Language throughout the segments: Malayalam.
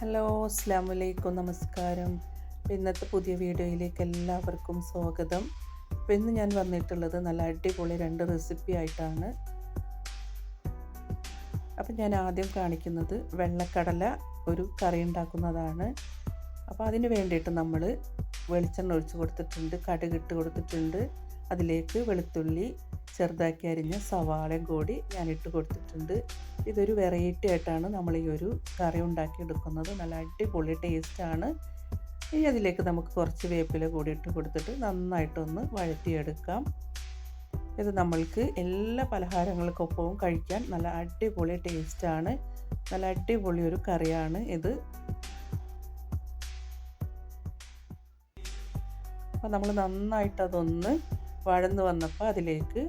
ഹലോ അസ്സാം വലൈക്കും നമസ്കാരം. ഇന്നത്തെ പുതിയ വീഡിയോയിലേക്ക് എല്ലാവർക്കും സ്വാഗതം. അപ്പോൾ ഇന്ന് ഞാൻ വന്നിട്ടുള്ളത് നല്ല അടിപൊളി രണ്ട് റെസിപ്പി ആയിട്ടാണ്. അപ്പം ഞാൻ ആദ്യം കാണിക്കുന്നത് വെള്ളക്കടല ഒരു കറി ഉണ്ടാക്കുന്നതാണ്. അപ്പോൾ അതിന് വേണ്ടിയിട്ട് നമ്മൾ വെളിച്ചെണ്ണ ഒഴിച്ച് കൊടുത്തിട്ടുണ്ട് കടുകിട്ട് കൊടുത്തിട്ടുണ്ട്. അതിലേക്ക് വെളുത്തുള്ളി ചെറുതാക്കി അരിഞ്ഞ സവാളയും കൂടി ഞാൻ ഇട്ട് കൊടുത്തിട്ടുണ്ട്. ഇതൊരു വെറൈറ്റി ആയിട്ടാണ് നമ്മൾ ഈ ഒരു കറി ഉണ്ടാക്കിയെടുക്കുന്നത്. നല്ല അടിപൊളി ടേസ്റ്റാണ് ഇനി അതിലേക്ക് നമുക്ക് കുറച്ച് വേപ്പില കൂടി ഇട്ട് കൊടുത്തിട്ട് നന്നായിട്ടൊന്ന് വഴറ്റിയെടുക്കാം. ഇത് നമ്മൾക്ക് എല്ലാ പലഹാരങ്ങൾക്കൊപ്പവും കഴിക്കാൻ നല്ല അടിപൊളി ടേസ്റ്റാണ് നല്ല അടിപൊളി ഒരു കറിയാണ് ഇത്. അപ്പോൾ നമ്മൾ നന്നായിട്ട് അതൊന്ന് വഴന്ന് വന്നപ്പോൾ അതിലേക്ക്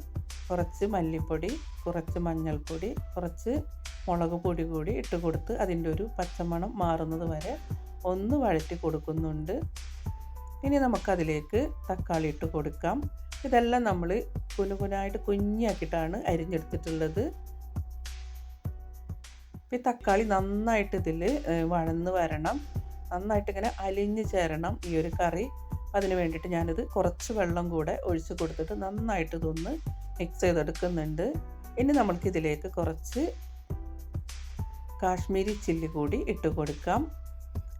കുറച്ച് മല്ലിപ്പൊടി കുറച്ച് മഞ്ഞൾപ്പൊടി കുറച്ച് മുളക് പൊടി കൂടി ഇട്ട് കൊടുത്ത് അതിന്റെ ഒരു പച്ചമണം മാറുന്നത് വരെ ഒന്ന് വഴറ്റി കൊടുക്കുന്നുണ്ട്. ഇനി നമുക്കതിലേക്ക് തക്കാളി ഇട്ട് കൊടുക്കാം. ഇതെല്ലാം നമ്മൾ കുനുകുനായിട്ട് കുഞ്ഞാക്കിയിട്ടാണ് അരിഞ്ഞെടുത്തിട്ടുള്ളത്. ഈ തക്കാളി നന്നായിട്ട് ഇതിൽ വഴന്ന് വരണം. നന്നായിട്ട് ഇങ്ങനെ അലിഞ്ഞ് ചേരണം ഈ ഒരു കറി. അതിന് വേണ്ടിയിട്ട് ഞാനത് കുറച്ച് വെള്ളം കൂടെ ഒഴിച്ച് കൊടുത്തിട്ട് നന്നായിട്ട് ഇതൊന്ന് മിക്സ് ചെയ്തെടുക്കുന്നുണ്ട്. ഇനി നമ്മൾക്കിതിലേക്ക് കുറച്ച് കാശ്മീരി ചില്ലി കൂടി ഇട്ട് കൊടുക്കാം.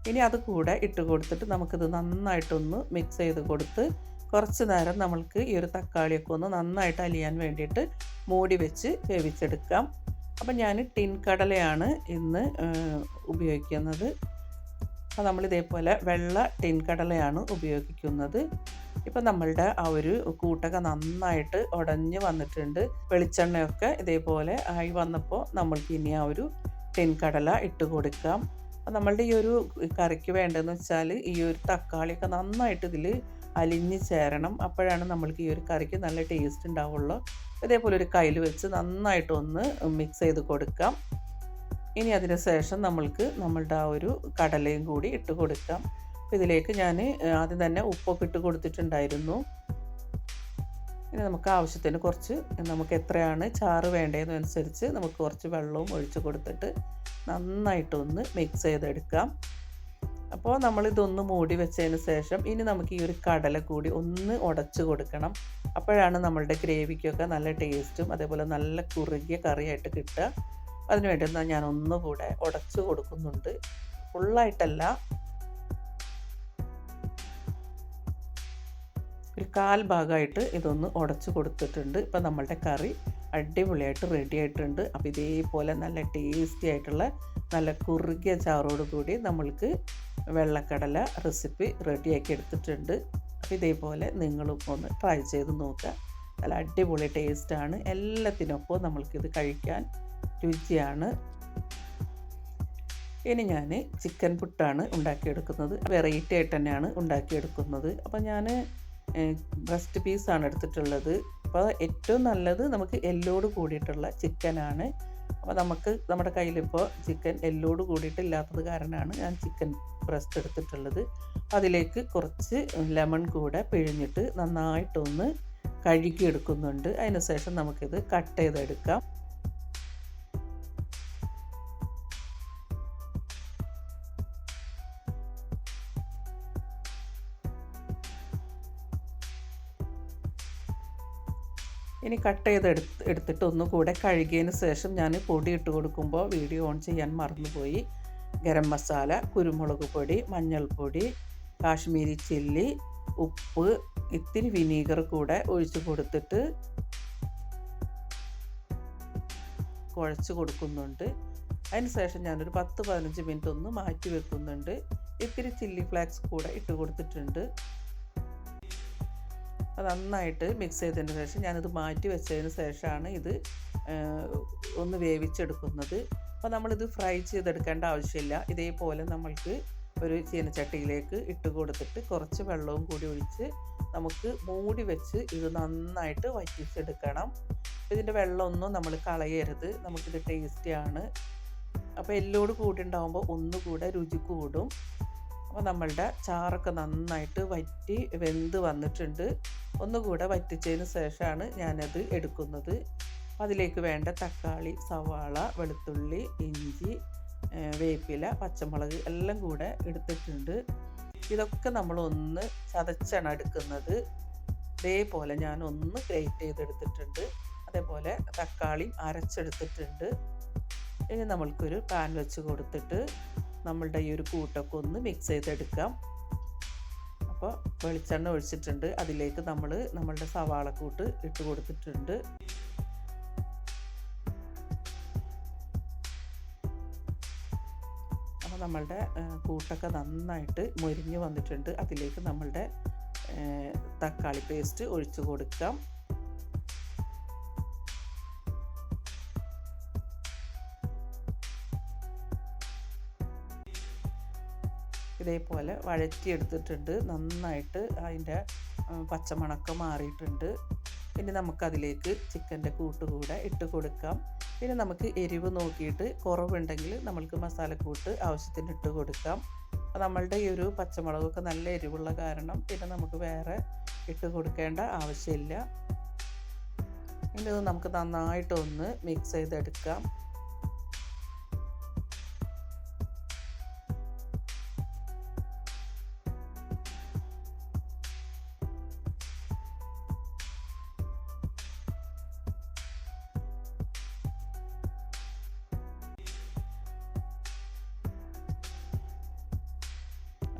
ഇനി അത് കൂടെ ഇട്ട് കൊടുത്തിട്ട് നമുക്കിത് നന്നായിട്ടൊന്ന് മിക്സ് ചെയ്ത് കൊടുത്ത് കുറച്ച് നേരം നമ്മൾക്ക് ഈ ഒരു തക്കാളിയൊക്കെ ഒന്ന് നന്നായിട്ട് അലിയാൻ വേണ്ടിയിട്ട് മൂടി വെച്ച് വേവിച്ചെടുക്കാം. അപ്പം ഞാൻ ടിൻ കടലയാണ് ഇന്ന് ഉപയോഗിക്കുന്നത്. അപ്പോൾ നമ്മൾ ഇതേപോലെ വെള്ള ടിൻ കടലയാണ് ഉപയോഗിക്കുന്നത്. ഇപ്പം നമ്മളുടെ ആ ഒരു കൂട്ടൊക്കെ നന്നായിട്ട് ഉടഞ്ഞു വന്നിട്ടുണ്ട്. വെളിച്ചെണ്ണയൊക്കെ ഇതേപോലെ ആയി വന്നപ്പോൾ നമ്മൾക്ക് ഇനി ആ ഒരു ടിൻ കടല ഇട്ട് കൊടുക്കാം. അപ്പം നമ്മളുടെ ഈ ഒരു കറിക്ക് വേണ്ടതെന്ന് വെച്ചാൽ ഈ ഒരു തക്കാളിയൊക്കെ നന്നായിട്ട് ഇതിൽ അലിഞ്ഞ് ചേരണം. അപ്പോഴാണ് നമ്മൾക്ക് ഈ ഒരു കറിക്ക് നല്ല ടേസ്റ്റ് ഉണ്ടാവുള്ളൂ. ഇതേപോലെ ഒരു കയ്യിൽ വെച്ച് നന്നായിട്ടൊന്ന് മിക്സ് ചെയ്ത് കൊടുക്കാം. ഇനി അതിന് ശേഷം നമ്മൾക്ക് നമ്മളുടെ ആ ഒരു കടലയും കൂടി ഇട്ട് കൊടുക്കാം. ഇതിലേക്ക് ഞാൻ ആദ്യം തന്നെ ഉപ്പൊക്കെ ഇട്ട് കൊടുത്തിട്ടുണ്ടായിരുന്നു. ഇനി നമുക്ക് ആവശ്യത്തിന് കുറച്ച് നമുക്ക് എത്രയാണ് ചാറ് വേണ്ടതെന്നനുസരിച്ച് നമുക്ക് കുറച്ച് വെള്ളവും ഒഴിച്ച് കൊടുത്തിട്ട് നന്നായിട്ടൊന്ന് മിക്സ് ചെയ്തെടുക്കാം. അപ്പോൾ നമ്മളിതൊന്ന് മൂടി വെച്ചതിന് ശേഷം ഇനി നമുക്ക് ഈ ഒരു കടല കൂടി ഒന്ന് ഉടച്ച് കൊടുക്കണം. അപ്പോഴാണ് നമ്മളുടെ ഗ്രേവിക്കൊക്കെ നല്ല ടേസ്റ്റും അതേപോലെ നല്ല കുറുകിയ കറിയായിട്ട് കിട്ടുക. അതിന് വേണ്ടി ഞാൻ ഒന്നുകൂടെ ഉടച്ചു കൊടുക്കുന്നുണ്ട്. ഫുള്ളായിട്ടല്ല. ഒരു കാൽ ഭാഗമായിട്ട് ഇതൊന്ന് ഉടച്ചു കൊടുത്തിട്ടുണ്ട്. ഇപ്പം നമ്മളുടെ കറി അടിപൊളിയായിട്ട് റെഡി ആയിട്ടുണ്ട്. അപ്പോൾ ഇതേപോലെ നല്ല ടേസ്റ്റി ആയിട്ടുള്ള നല്ല കുറുകിയ ചാറോട് കൂടി നമ്മൾക്ക് വെള്ളക്കടല റെസിപ്പി റെഡിയാക്കി എടുത്തിട്ടുണ്ട്. അപ്പോൾ ഇതേപോലെ നിങ്ങളും ഒന്ന് ട്രൈ ചെയ്ത് നോക്കുക. നല്ല അടിപൊളി ടേസ്റ്റാണ് എല്ലാത്തിനൊപ്പം നമ്മൾക്കിത് കഴിക്കാൻ രുചിയാണ്. ഇനി ഞാൻ ചിക്കൻ പുട്ടാണ് ഉണ്ടാക്കിയെടുക്കുന്നത്. വെറൈറ്റി ആയിട്ട് തന്നെയാണ് ഉണ്ടാക്കിയെടുക്കുന്നത്. അപ്പോൾ ഞാൻ ബ്രസ്റ്റ് പീസാണ് എടുത്തിട്ടുള്ളത്. അപ്പോൾ ഏറ്റവും നല്ലത് നമുക്ക് എല്ലോട് കൂടിയിട്ടുള്ള ചിക്കനാണ് അപ്പോൾ നമുക്ക് നമ്മുടെ കയ്യിലിപ്പോൾ ചിക്കൻ എല്ലോട് കൂടിയിട്ടില്ലാത്തത് കാരണമാണ് ഞാൻ ചിക്കൻ ബ്രസ്റ്റ് എടുത്തിട്ടുള്ളത്. അതിലേക്ക് കുറച്ച് ലെമൺ കൂടെ പിഴിഞ്ഞിട്ട് നന്നായിട്ടൊന്ന് കഴുകിയെടുക്കുന്നുണ്ട്. അതിനുശേഷം നമുക്കിത് കട്ട് ചെയ്തെടുക്കാം. ഇനി കട്ട് ചെയ്ത് എടുത്ത് എടുത്തിട്ട് ഒന്നുകൂടെ കഴുകിയതിന് ശേഷം ഞാൻ പൊടി ഇട്ട് കൊടുക്കുമ്പോൾ വീഡിയോ ഓൺ ചെയ്യാൻ മറന്നുപോയി. ഗരം മസാല കുരുമുളക് പൊടി മഞ്ഞൾപ്പൊടി കാശ്മീരി ചില്ലി ഉപ്പ് ഇത്തിരി വിനീഗർ കൂടെ ഒഴിച്ചു കൊടുത്തിട്ട് കുഴച്ച് കൊടുക്കുന്നുണ്ട്. അതിന് ശേഷം ഞാനൊരു പത്ത് പതിനഞ്ച് മിനിറ്റ് ഒന്ന് മാറ്റി വെക്കുന്നുണ്ട്. ഇത്തിരി ചില്ലി ഫ്ലാക്സ് കൂടെ ഇട്ട് കൊടുത്തിട്ടുണ്ട്. അത് നന്നായിട്ട് മിക്സ് ചെയ്തതിന് ശേഷം ഞാനിത് മാറ്റി വെച്ചതിന് ശേഷമാണ് ഇത് ഒന്ന് വേവിച്ചെടുക്കുന്നത്. അപ്പോൾ നമ്മളിത് ഫ്രൈ ചെയ്തെടുക്കേണ്ട ആവശ്യമില്ല. ഇതേപോലെ നമ്മൾക്ക് ഒരു ചീനച്ചട്ടിയിലേക്ക് ഇട്ട് കൊടുത്തിട്ട് കുറച്ച് വെള്ളവും കൂടി ഒഴിച്ച് നമുക്ക് മൂടി വെച്ച് ഇത് നന്നായിട്ട് വറ്റിച്ചെടുക്കണം. ഇതിന്റെ വെള്ളമൊന്നും നമ്മൾ കളയരുത്. നമുക്കിത് ടേസ്റ്റിയാണ്. അപ്പോൾ എല്ലോട് കൂടി ഉണ്ടാകുമ്പോൾ ഒന്നുകൂടെ രുചി കൂടും. അപ്പോൾ നമ്മളുടെ ചാറൊക്കെ നന്നായിട്ട് വറ്റി വെന്ത് വന്നിട്ടുണ്ട്. ഒന്നുകൂടെ വറ്റിച്ചതിന് ശേഷമാണ് ഞാനത് എടുക്കുന്നത്. അതിലേക്ക് വേണ്ട തക്കാളി സവാള വെളുത്തുള്ളി ഇഞ്ചി വേപ്പില പച്ചമുളക് എല്ലാം കൂടെ എടുത്തിട്ടുണ്ട്. ഇതൊക്കെ നമ്മൾ ഒന്ന് ചതച്ചാണ് എടുക്കുന്നത്. ഇതേപോലെ ഞാൻ ഒന്ന് ഗ്രേറ്റ് ചെയ്തെടുത്തിട്ടുണ്ട്. അതേപോലെ തക്കാളി അരച്ചെടുത്തിട്ടുണ്ട്. ഇനി നമ്മൾക്കൊരു പാൻ വെച്ച് കൊടുത്തിട്ട് നമ്മളുടെ ഈ ഒരു കൂട്ടൊക്കെ ഒന്ന് മിക്സ് ചെയ്തെടുക്കാം. അപ്പോൾ വെളിച്ചെണ്ണ ഒഴിച്ചിട്ടുണ്ട്. അതിലേക്ക് നമ്മൾ നമ്മളുടെ സവാളക്കൂട്ട് ഇട്ട് കൊടുത്തിട്ടുണ്ട്. അപ്പോൾ നമ്മളുടെ കൂട്ടൊക്കെ നന്നായിട്ട് മൊരിഞ്ഞ് വന്നിട്ടുണ്ട്. അതിലേക്ക് നമ്മളുടെ തക്കാളി പേസ്റ്റ് ഒഴിച്ച് കൊടുക്കാം. ഇതേപോലെ വഴറ്റിയെടുത്തിട്ടുണ്ട്. നന്നായിട്ട് അതിന്റെ പച്ചമണക്കം മാറിയിട്ടുണ്ട്. ഇനി നമുക്കതിലേക്ക് ചിക്കന്റെ കൂട്ട് കൂടെ ഇട്ട് കൊടുക്കാം. പിന്നെ നമുക്ക് എരിവ് നോക്കിയിട്ട് കുറവുണ്ടെങ്കിൽ നമ്മൾക്ക് മസാലക്കൂട്ട് ആവശ്യത്തിന് ഇട്ട് കൊടുക്കാം. നമ്മളുടെ ഈ ഒരു പച്ചമുളകൊക്കെ നല്ല എരിവുള്ള കാരണം പിന്നെ നമുക്ക് വേറെ ഇട്ട് കൊടുക്കേണ്ട ആവശ്യമില്ല. ഇനി നമുക്ക് നന്നായിട്ടൊന്ന് മിക്സ് ചെയ്തെടുക്കാം.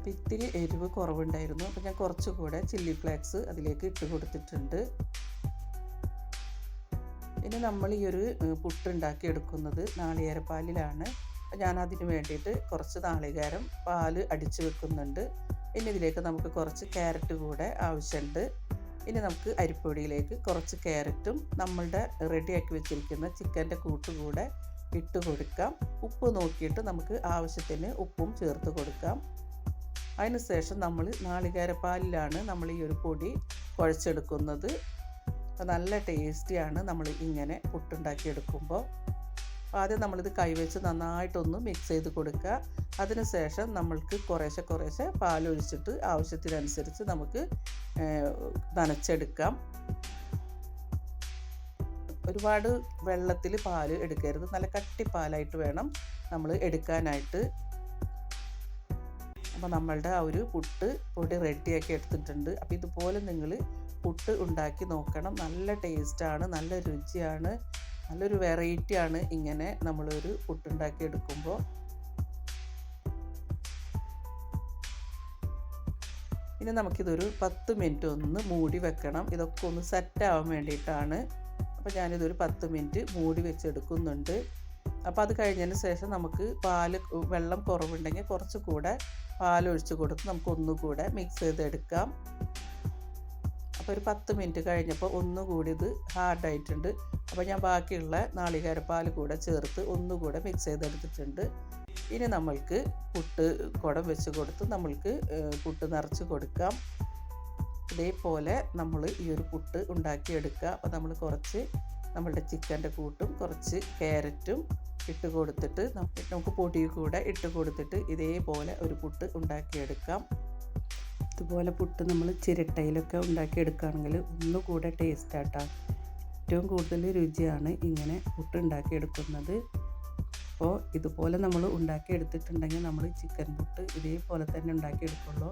അപ്പോൾ ഇത്തിരി എരിവ് കുറവുണ്ടായിരുന്നു. അപ്പോൾ ഞാൻ കുറച്ചുകൂടെ ചില്ലി ഫ്ലേക്സ് അതിലേക്ക് ഇട്ട് കൊടുത്തിട്ടുണ്ട്. ഇനി നമ്മൾ ഈ ഒരു പുട്ടുണ്ടാക്കി എടുക്കുന്നത് നാളികേരപ്പാലിലാണ്. ഞാൻ അതിന് വേണ്ടിയിട്ട് കുറച്ച് നാളികേരം പാൽ അടിച്ച് വെക്കുന്നുണ്ട്. ഇനി ഇതിലേക്ക് നമുക്ക് കുറച്ച് ക്യാരറ്റ് കൂടെ ആവശ്യമുണ്ട്. ഇനി നമുക്ക് അരിപ്പൊടിയിലേക്ക് കുറച്ച് ക്യാരറ്റും നമ്മളുടെ റെഡിയാക്കി വെച്ചിരിക്കുന്ന ചിക്കന്റെ കൂട്ടുകൂടെ ഇട്ട് കൊടുക്കാം. ഉപ്പ് നോക്കിയിട്ട് നമുക്ക് ആവശ്യത്തിന് ഉപ്പും ചേർത്ത് കൊടുക്കാം. അതിനുശേഷം നമ്മൾ നാളികേരപ്പാലിലാണ് നമ്മൾ ഈ ഒരു പൊടി കുഴച്ചെടുക്കുന്നത്. നല്ല ടേസ്റ്റിയാണ് നമ്മൾ ഇങ്ങനെ പുട്ടുണ്ടാക്കി എടുക്കുമ്പോൾ ആദ്യം നമ്മളിത് കൈവച്ച് നന്നായിട്ടൊന്ന് മിക്സ് ചെയ്ത് കൊടുക്കുക. അതിനുശേഷം നമ്മൾക്ക് കുറേശ്ശെ കുറേശ്ശെ പാലൊഴിച്ചിട്ട് ആവശ്യത്തിനനുസരിച്ച് നമുക്ക് നനച്ചെടുക്കാം. ഒരുപാട് വെള്ളത്തിൽ പാൽ എടുക്കരുത്. നല്ല കട്ടിപ്പാലായിട്ട് വേണം നമ്മൾ എടുക്കാനായിട്ട്. അപ്പോൾ നമ്മളുടെ ആ ഒരു പുട്ട് പൊടി റെഡിയാക്കി എടുത്തിട്ടുണ്ട്. അപ്പോൾ ഇതുപോലെ നിങ്ങൾ പുട്ട് ഉണ്ടാക്കി നോക്കണം. നല്ല ടേസ്റ്റാണ് നല്ല രുചിയാണ് നല്ലൊരു വെറൈറ്റിയാണ് ഇങ്ങനെ നമ്മളൊരു പുട്ടുണ്ടാക്കി എടുക്കുമ്പോൾ ഇനി നമുക്കിതൊരു പത്ത് മിനിറ്റ് ഒന്ന് മൂടി വെക്കണം. ഇതൊക്കെ ഒന്ന് സെറ്റ് ആവാൻ വേണ്ടിയിട്ടാണ്. അപ്പോൾ ഞാനിതൊരു പത്ത് മിനിറ്റ് മൂടി വെച്ചെടുക്കുന്നുണ്ട്. അപ്പോൾ അത് കഴിഞ്ഞതിന് ശേഷം നമുക്ക് പാൽ വെള്ളം കുറവുണ്ടെങ്കിൽ കുറച്ച് കൂടെ പാലൊഴിച്ച് കൊടുത്ത് നമുക്ക് ഒന്നുകൂടെ മിക്സ് ചെയ്തെടുക്കാം. അപ്പോൾ ഒരു പത്ത് മിനിറ്റ് കഴിഞ്ഞപ്പോൾ ഒന്നുകൂടി ഇത് ഹാർഡായിട്ടുണ്ട് അപ്പോൾ ഞാൻ ബാക്കിയുള്ള നാളികേരപ്പാൽ കൂടെ ചേർത്ത് ഒന്നുകൂടെ മിക്സ് ചെയ്തെടുത്തിട്ടുണ്ട്. ഇനി നമ്മൾക്ക് പുട്ട് കുടം വെച്ച് കൊടുത്ത് നമ്മൾക്ക് പുട്ട് നിറച്ച് കൊടുക്കാം. ഇതേപോലെ നമ്മൾ ഈ ഒരു പുട്ട് ഉണ്ടാക്കിയെടുക്കുക. അപ്പോൾ നമ്മൾ കുറച്ച് നമ്മളുടെ ചിക്കന്റെ കൂട്ടും കുറച്ച് ക്യാരറ്റും ഇട്ട് കൊടുത്തിട്ട് നമുക്ക് പൊടി കൂടെ ഇട്ട് കൊടുത്തിട്ട് ഇതേപോലെ ഒരു പുട്ട് ഉണ്ടാക്കിയെടുക്കാം. ഇതുപോലെ പുട്ട് നമ്മൾ ചിരട്ടയിലൊക്കെ ഉണ്ടാക്കിയെടുക്കുകയാണെങ്കിൽ ഒന്നുകൂടെ ടേസ്റ്റ് ആട്ടാം. ഏറ്റവും കൂടുതൽ രുചിയാണ് ഇങ്ങനെ പുട്ട് ഉണ്ടാക്കിയെടുക്കുന്നത്. അപ്പോൾ ഇതുപോലെ നമ്മൾ ഉണ്ടാക്കിയെടുത്തിട്ടുണ്ടെങ്കിൽ നമ്മൾ ചിക്കൻ പുട്ട് ഇതേപോലെ തന്നെ ഉണ്ടാക്കിയെടുക്കുള്ളൂ.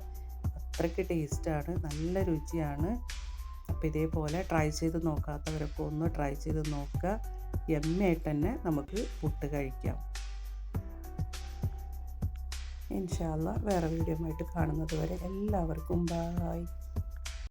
അത്രയ്ക്ക് ടേസ്റ്റാണ് നല്ല രുചിയാണ്. അപ്പോൾ ഇതേപോലെ ട്രൈ ചെയ്ത് നോക്കാത്തവരൊക്കെ ഒന്ന് ട്രൈ ചെയ്ത് നോക്കുക. എമ്മയായിട്ട് തന്നെ നമുക്ക് പുട്ട് കഴിക്കാം. ഇൻഷാല്ല വേറെ വീഡിയോ ആയിട്ട് കാണുന്നത് വരെ എല്ലാവർക്കും ബായ്